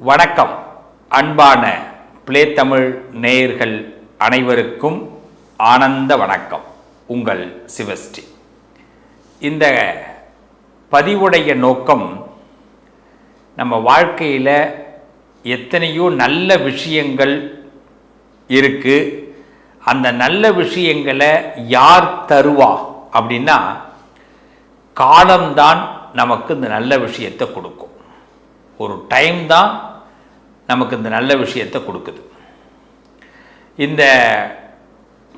வணக்கம். அன்பான பிளே தமிழ் நேயர்கள் அனைவருக்கும் ஆனந்த வணக்கம். உங்கள் சிவஸ்ரீ. இந்த பதிவுடைய நோக்கம் நம்ம வாழ்க்கையில் எத்தனையோ நல்ல விஷயங்கள் இருக்குது அந்த நல்ல விஷயங்களை யார் தருவா அப்படின்னா காலம்தான் நமக்கு இந்த நல்ல விஷயத்தை கொடுக்கும். ஒரு டைம் தான் நமக்கு இந்த நல்ல விஷயத்தை கொடுக்குது. இந்த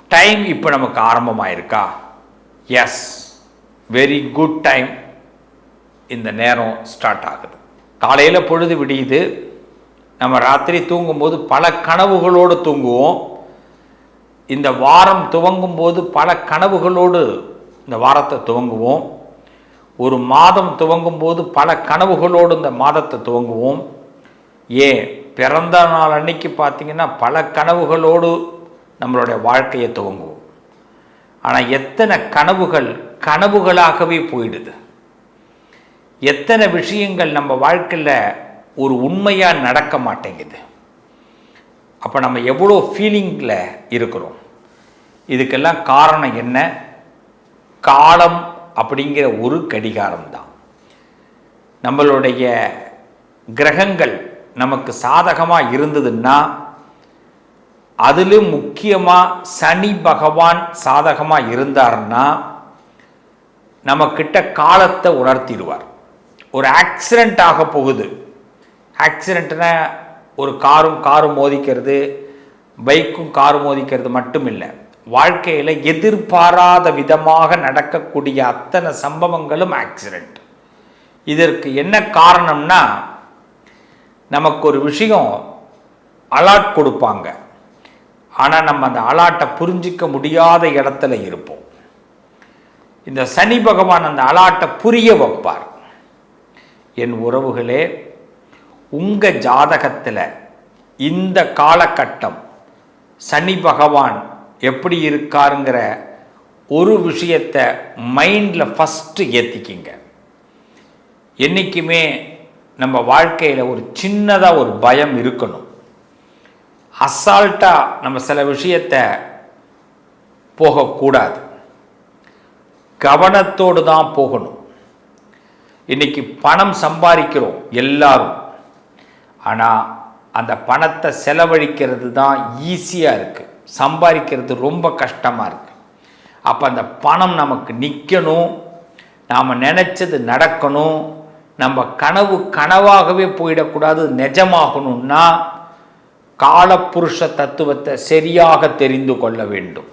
டைம் இப்போ நமக்கு ஆரம்பமாயிருக்கா? எஸ் வெரி குட் டைம் இந்த நேரம் ஸ்டார்ட் ஆகுது. காலையில் பொழுது விடியுது. நம்ம ராத்திரி தூங்கும்போது பல கனவுகளோடு தூங்குவோம். இந்த வாரம் துவங்கும் போது பல கனவுகளோடு இந்த வாரத்தை துவங்குவோம். ஒரு மாதம் துவங்கும் போது பல கனவுகளோடு இந்த மாதத்தை துவங்குவோம். ஏன்? பிறந்த நாள் அன்னைக்கு பார்த்தீங்கன்னா பல கனவுகளோடு நம்மளுடைய வாழ்க்கையை துவங்குவோம். ஆனால் எத்தனை கனவுகள் கனவுகளாகவே போயிடுது. எத்தனை விஷயங்கள் நம்ம வாழ்க்கையில் ஒரு உண்மையாக நடக்க மாட்டேங்குது. அப்போ நம்ம எவ்வளோ ஃபீலிங்கில் இருக்கிறோம். இதுக்கெல்லாம் காரணம் என்ன? காலம் அப்படிங்கிற ஒரு கடிகாரம்தான். நம்மளுடைய கிரகங்கள் நமக்கு சாதகமாக இருந்ததுன்னா அதிலும் முக்கியமாக சனி பகவான் சாதகமாக இருந்தார்னா நம்மக்கிட்ட காலத்தை உணர்த்திடுவார். ஒரு ஆக்சிடெண்ட் ஆக போகுது. ஆக்சிடெண்ட்னா ஒரு காரும் காரும் மோதிக்கிறது பைக்கும் காரும் மோதிக்கிறது மட்டும் இல்லை வாழ்க்கையில் எதிர்பாராத விதமாக நடக்கக்கூடிய அத்தனை சம்பவங்களும் ஆக்சிடெண்ட் இதற்கு என்ன காரணம்னா நமக்கு ஒரு விஷயம் அலாட் கொடுப்பாங்க. ஆனால் நம்ம அந்த அலாட்டை புரிஞ்சிக்க முடியாத இடத்துல இருப்போம். இந்த சனி பகவான் அந்த அலாட்டை புரிய வைப்பார். என் உறவுகளே உங்கள் ஜாதகத்தில் இந்த காலகட்டம் சனி பகவான் எப்படி இருக்காருங்கிற ஒரு விஷயத்தை மைண்டில் ஃபஸ்ட்டு ஏற்றிக்கிங்க என்றைக்குமே நம்ம வாழ்க்கையில் ஒரு சின்னதாக ஒரு பயம் இருக்கணும். அசால்ட்டாக நம்ம சில விஷயத்தை போகக்கூடாது. கவனத்தோடு தான் போகணும். இன்றைக்கி பணம் சம்பாதிக்கிறோம் எல்லாரும். ஆனால் அந்த பணத்தை செலவழிக்கிறது தான் ஈஸியாக இருக்குது சம்பாதிக்கிறது ரொம்ப கஷ்டமாக இருக்குது அப்போ அந்த பணம் நமக்கு நிற்கணும் நாம் நினச்சது நடக்கணும் நம்ம கனவு கனவாகவே போயிடக்கூடாது நிஜமாகணும்னா காலப்புருஷ தத்துவத்தை சரியாக தெரிந்து கொள்ள வேண்டும்.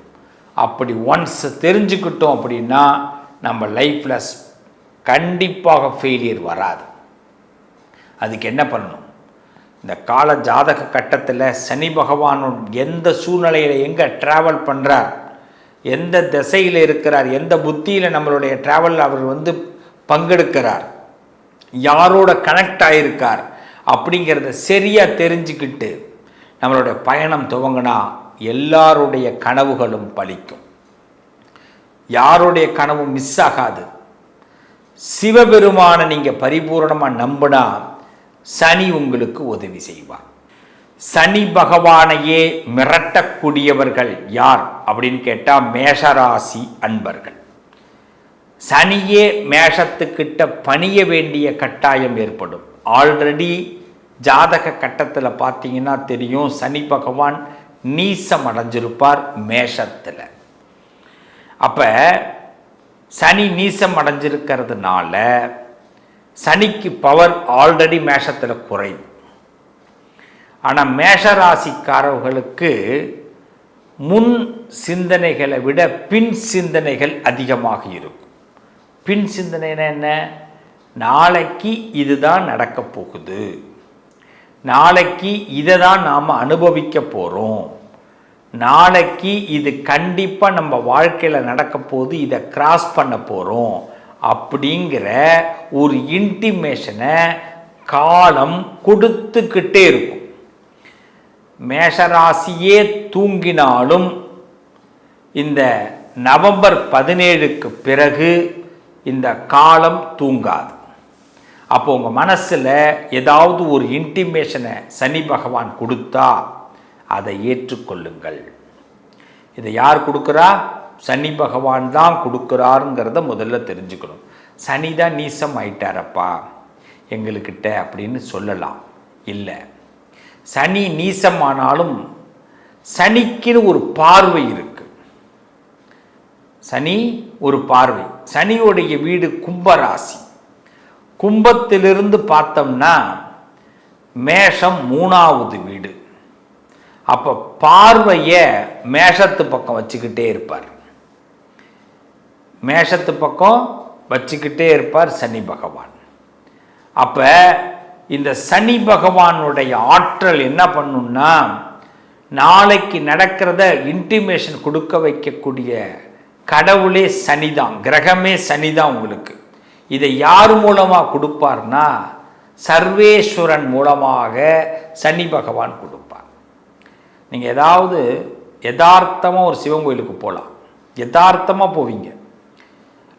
அப்படி ஒன்ஸ் தெரிஞ்சுக்கிட்டோம் அப்படின்னா நம்ம லைஃப்பில் கண்டிப்பாக ஃபெயிலியர் வராது. அதுக்கு என்ன பண்ணணும்? இந்த கால ஜாதக கட்டத்தில் சனி பகவான் எந்த சூழ்நிலையில் எங்கே ட்ராவல் பண்ணுறார் எந்த திசையில் இருக்கிறார் எந்த புத்தியில் நம்மளுடைய ட்ராவல் அவர் வந்து பங்கெடுக்கிறார் யாரோட கனெக்ட் ஆகியிருக்கார் அப்படிங்கிறத சரியாக தெரிஞ்சுக்கிட்டு நம்மளுடைய பயணம் துவங்கினா எல்லாருடைய கனவுகளும் பலிக்கும். யாருடைய கனவும் மிஸ் ஆகாது. சிவபெருமானை நீங்கள் பரிபூரணமாக நம்பினா சனி உங்களுக்கு உதவி செய்வார். சனி பகவானையே மிரட்டக்கூடியவர்கள் யார் அப்படின்னு கேட்டால் மேஷராசி அன்பர்கள். சனியே மேஷத்துக்கிட்ட பணிய வேண்டிய கட்டாயம் ஏற்படும். ஆல்ரெடி ஜாதக கட்டத்தில் பார்த்தீங்கன்னா தெரியும் சனி பகவான் நீசம் அடைஞ்சிருப்பார் மேஷத்தில். அப்போ சனி நீசம் அடைஞ்சிருக்கிறதுனால சனிக்கு பவர் ஆல்ரெடி மேஷத்தில் குறையும். ஆனால் மேஷராசிக்காரர்களுக்கு முன் சிந்தனைகளை விட பின் சிந்தனைகள் அதிகமாக இருக்கும். பின் சிந்தனைனா என்ன? நாளைக்கு இதுதான் நடக்க போகுது. நாளைக்கு இதை தான் நாம் அனுபவிக்க போகிறோம் நாளைக்கு இது கண்டிப்பாக நம்ம வாழ்க்கையில் நடக்க போது இதை கிராஸ் பண்ண போகிறோம் அப்படிங்கிற ஒரு இன்டிமேஷனை காலம் கொடுத்துக்கிட்டே இருக்கும். மேஷராசியே தூங்கினாலும் இந்த நவம்பர் பதினேழுக்கு பிறகு இந்த காலம் தூங்காது. அப்போ உங்கள் மனசில் ஏதாவது ஒரு இன்டிமேஷனை சனி பகவான் கொடுத்தா அதை ஏற்றுக்கொள்ளுங்கள். இதை யார் கொடுக்குறா? சனி பகவான் தான் கொடுக்குறாருங்கிறத முதல்ல தெரிஞ்சுக்கணும். சனி தான் நீசம் ஆயிட்டாரப்பா. எங்களுக்கிட்ட அப்படின்னு சொல்லலாம். இல்லை. சனி நீசமானாலும் சனிக்குன்னு ஒரு பார்வை இருக்குது சனி ஒரு பார்வை. சனியோடைய வீடு கும்பராசி. கும்பத்திலிருந்து பார்த்தோம்னா மேஷம் மூணாவது வீடு. அப்போ பார்வையை மேஷத்து பக்கம் வச்சுக்கிட்டே இருப்பார். மேஷத்து பக்கம் வச்சுக்கிட்டே இருப்பார் சனி பகவான். அப்போ இந்த சனி பகவானுடைய ஆற்றல் என்ன பண்ணுன்னா நாளைக்கு நடக்கிறத இன்டிமேஷன் கொடுக்க வைக்கக்கூடிய கடவுளே சனிதான் கிரகமே சனிதான் உங்களுக்கு. இதை யார் மூலமாக கொடுப்பார்னா சர்வேஸ்வரன் மூலமாக சனி பகவான் கொடுப்பார். நீங்கள் ஏதாவது யதார்த்தமாக ஒரு சிவன் கோயிலுக்கு போகலாம் யதார்த்தமாக போவீங்க.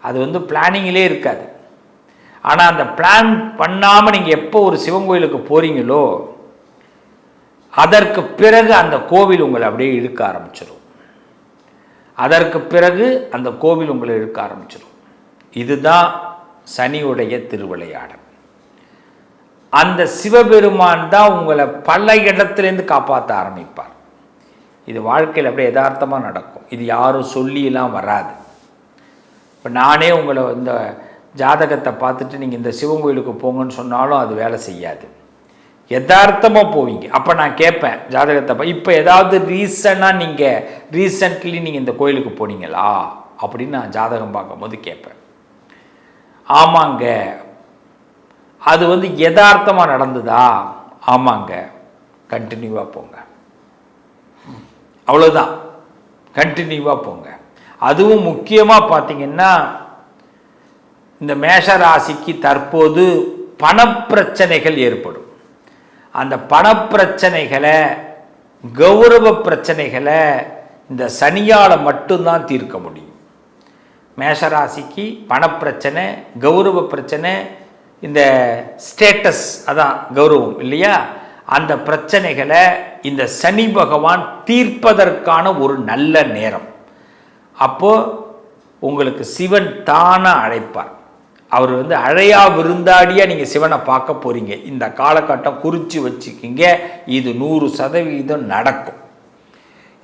அது வந்து பிளானிங்கிலே இருக்காது. ஆனால் அந்த பிளான் பண்ணாமல் நீங்கள் எப்போ ஒரு சிவன் கோயிலுக்கு போகிறீங்களோ அதற்கு பிறகு அந்த கோவில் உங்களை அப்படியே இழுக்க ஆரம்பிச்சிடும் அதற்கு பிறகு அந்த கோவில் உங்களை இழுக்க ஆரம்பிச்சிடும் இதுதான் சனியுடைய திருவிளையாடல். அந்த சிவபெருமான் தான் உங்களை பல இடத்துலேருந்து காப்பாற்ற ஆரம்பிப்பார். இது வாழ்க்கையில் அப்படியே யதார்த்தமாக நடக்கும். இது யாரும் சொல்லியெல்லாம் வராது. இப்போ நானே உங்களை இந்த ஜாதகத்தை பார்த்துட்டு நீங்கள் இந்த சிவன் கோயிலுக்கு போங்கன்னு சொன்னாலும் அது வேலை செய்யாது. யதார்த்தமாக போவீங்க. அப்போ நான் கேட்பேன் ஜாதகத்தை இப்போ ஏதாவது ரீசனாக நீங்கள் ரீசன்ட்லி நீங்கள் இந்த கோயிலுக்கு போனீங்களா? அப்படின்னு நான் ஜாதகம் பார்க்கும்போது கேட்பேன். ஆமாங்க. அது வந்து யதார்த்தமாக நடந்ததா? ஆமாங்க. கண்டினியூவாக போங்க. அவ்வளோதான் கண்டினியூவாக போங்க. அதுவும் முக்கியமாக பார்த்தீங்கன்னா இந்த மேஷ ராசிக்கு தற்போது பணப்பிரச்சனைகள் ஏற்படும். அந்த பணப்பிரச்சனைகளை கௌரவ பிரச்சனைகளை இந்த சனியால் மட்டும்தான் தீர்க்க முடியும். மேஷராசிக்கு பணப்பிரச்சனை கௌரவ பிரச்சனை இந்த ஸ்டேட்டஸ் அதான் கௌரவம் இல்லையா? அந்த பிரச்சனைகளை இந்த சனி பகவான் தீர்ப்பதற்கான ஒரு நல்ல நேரம். அப்போ உங்களுக்கு சிவன் தானாக அழைப்பார். அவர் வந்து அழையா விருந்தாடியாக நீங்கள் சிவனை பார்க்க போகிறீங்க இந்த காலகட்டம் குறித்து வச்சுக்கிங்க. இது நூறு சதவீதம் நடக்கும்.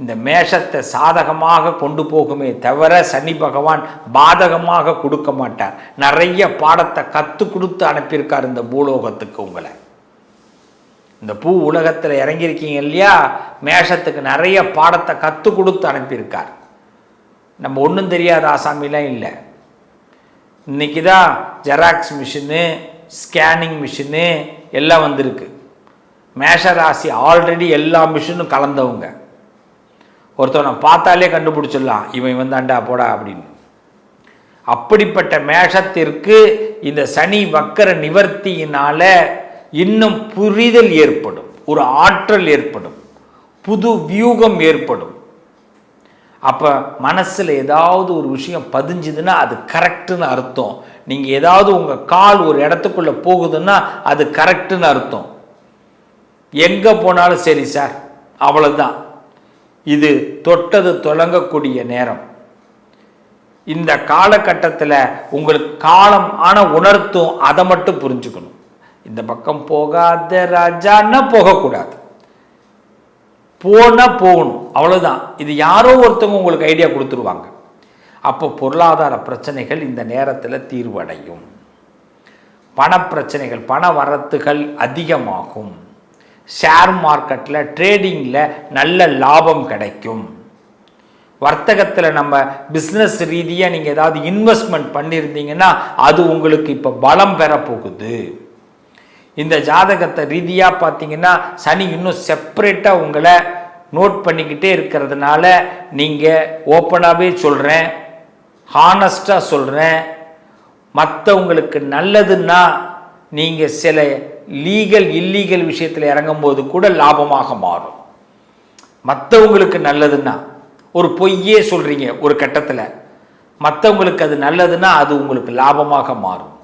இந்த மேஷத்தை சாதகமாக கொண்டு போகுமே தவிர சனி பகவான் பாதகமாக கொடுக்க மாட்டார். நிறைய பாடத்தை கற்றுக் கொடுத்து அனுப்பியிருக்கார் இந்த பூலோகத்துக்கு உங்களை. இந்த பூ உலகத்தில் இறங்கியிருக்கீங்க இல்லையா? மேஷத்துக்கு நிறைய பாடத்தை கற்றுக் கொடுத்து அனுப்பியிருக்கார். நம்ம ஒன்றும் தெரியாத ஆசாமிலாம் இல்லை. இன்றைக்கி தான் ஜெராக்ஸ் மிஷினு ஸ்கேனிங் மிஷினு எல்லாம் வந்திருக்கு. மேஷராசி ஆல்ரெடி எல்லா மிஷினும் கலந்தவங்க. ஒருத்தவனை பார்த்தாலே கண்டுபிடிச்சிடலாம். இவன் வந்தாண்டா போடா அப்படின்னு. அப்படிப்பட்ட மேஷத்திற்கு இந்த சனி வக்கர நிவர்த்தியினால் இன்னும் புரிதல் ஏற்படும். ஒரு ஆற்றல் ஏற்படும். புது வியூகம் ஏற்படும். அப்போ மனசில் ஏதாவது ஒரு விஷயம் பதிஞ்சுதுன்னா அது கரெக்டுன்னு அர்த்தம். நீங்கள் ஏதாவது உங்கள் கால் ஒரு இடத்துக்குள்ளே போகுதுன்னா அது கரெக்டுன்னு அர்த்தம். எங்கே போனாலும் சரி சார் அவ்வளோதான் இது தொட்டது தொடங்கக்கூடிய நேரம். இந்த காலகட்டத்தில் உங்களுக்கு காலம் ஆனால் உணர்த்தும் அதை மட்டும் புரிஞ்சுக்கணும். இந்த பக்கம் போகாத ராஜான்னா போகக்கூடாது. போனால் போகணும். அவ்வளோதான் இது யாரோ ஒருத்தவங்க உங்களுக்கு ஐடியா கொடுத்துருவாங்க. அப்போ பொருளாதார பிரச்சனைகள் இந்த நேரத்தில் தீர்வடையும். பணப்பிரச்சனைகள் பண வரத்துகள் அதிகமாகும். ஷேர் மார்க்கெட்டில் ட்ரேடிங்கில் நல்ல லாபம் கிடைக்கும். வர்த்தகத்தில் நம்ம பிஸ்னஸ் ரீதியாக நீங்கள் ஏதாவது இன்வெஸ்ட்மெண்ட் பண்ணியிருந்தீங்கன்னா அது உங்களுக்கு இப்போ பலம் பெற போகுது இந்த ஜாதகத்தை ரீதியாக பார்த்தீங்கன்னா சனி இன்னும் செப்பரேட்டாக உங்களை நோட் பண்ணிக்கிட்டே இருக்கிறதுனால நீங்கள் ஓப்பனாகவே சொல்கிறேன் ஹானஸ்டாக சொல்கிறேன் மற்றவங்களுக்கு நல்லதுன்னா நீங்கள் சில லீகல் இல்லீகல் விஷயத்தில் இறங்கும்போது கூட லாபமாக மாறும். மற்றவங்களுக்கு நல்லதுன்னா ஒரு பொய்யே சொல்கிறீங்க ஒரு கட்டத்தில். மற்றவங்களுக்கு அது நல்லதுன்னா அது உங்களுக்கு லாபமாக மாறும்.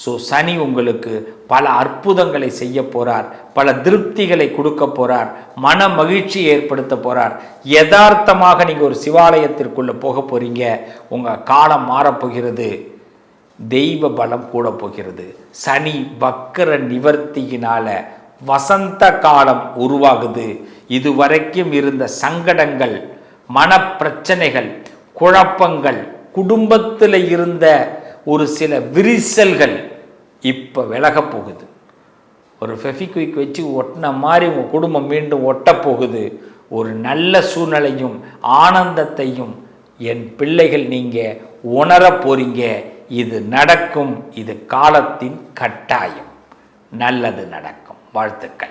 ஸோ சனி உங்களுக்கு பல அற்புதங்களை செய்ய போகிறார் பல திருப்திகளை கொடுக்க போகிறார் மன மகிழ்ச்சி ஏற்படுத்த போகிறார் யதார்த்தமாக நீங்கள் ஒரு சிவாலயத்திற்குள்ளே போக போகிறீங்க உங்கள் காலம் மாறப்போகிறது தெய்வ பலம் கூட போகிறது. சனி வக்கர நிவர்த்தியினால் வசந்த காலம் உருவாகுது. இதுவரைக்கும் இருந்த சங்கடங்கள் மனப்பிரச்சனைகள் குழப்பங்கள் குடும்பத்தில் இருந்த ஒரு சில விரிசல்கள் இப்போ விலகப் போகுது. ஒரு ஃபெஃபிக்விக் வச்சு ஒட்டின மாதிரி உங்கள் குடும்பம் மீண்டும் ஒட்டப்போகுது ஒரு நல்ல சூழ்நிலையும் ஆனந்தத்தையும் என் பிள்ளைகள் நீங்கள் உணரப் போறீங்க. இது நடக்கும். இது காலத்தின் கட்டாயம். நல்லது நடக்கும். வாழ்த்துக்கள்.